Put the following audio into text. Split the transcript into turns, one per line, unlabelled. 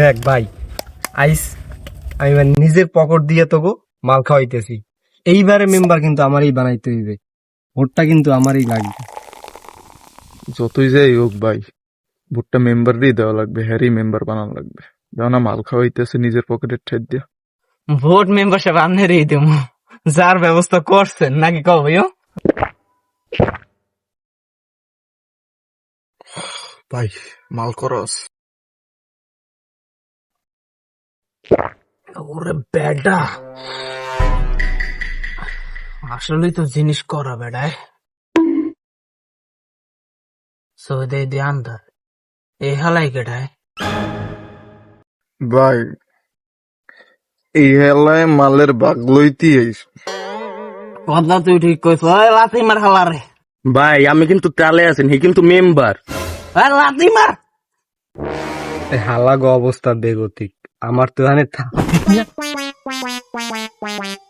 দেখ ভাই আইস আমি মানে নিজের পকেট দিয়ে তোকে মাল খাওয়াইতেছি। এইবারে মেম্বার কিন্তু আমারই বানাইতে হইবে। ভোটটা কিন্তু আমারই লাগবে।
যতই যাই হোক ভাই ভোটটা মেম্বারই দেওয়া লাগবে হ্যারি মেম্বার বানানো লাগবে। দাও না মাল খাওয়াইতেছে নিজের পকেটের ঠেট দিয়া।
ভোট মেম্বারশিপ আপনারই দেব। যার ব্যবস্থা করছেন নাকি কব
ভাই মাল করস
ওরে বেডা আসলেই তো জিনিস করা বেডায় সৌদে দিয়ে আন্দার এই হালাই কেটায়
ভাই এই হেলায় মালের বাগ লইতি আইস।
কথা তুই ঠিক কইছ ওই লাথি মার হালারে
ভাই আমি কিন্তু তালে আছেন হি কিন্তু মেম্বার।
লাথি মার।
হালাগো অবস্থা বেগতিক। আমার তো থা-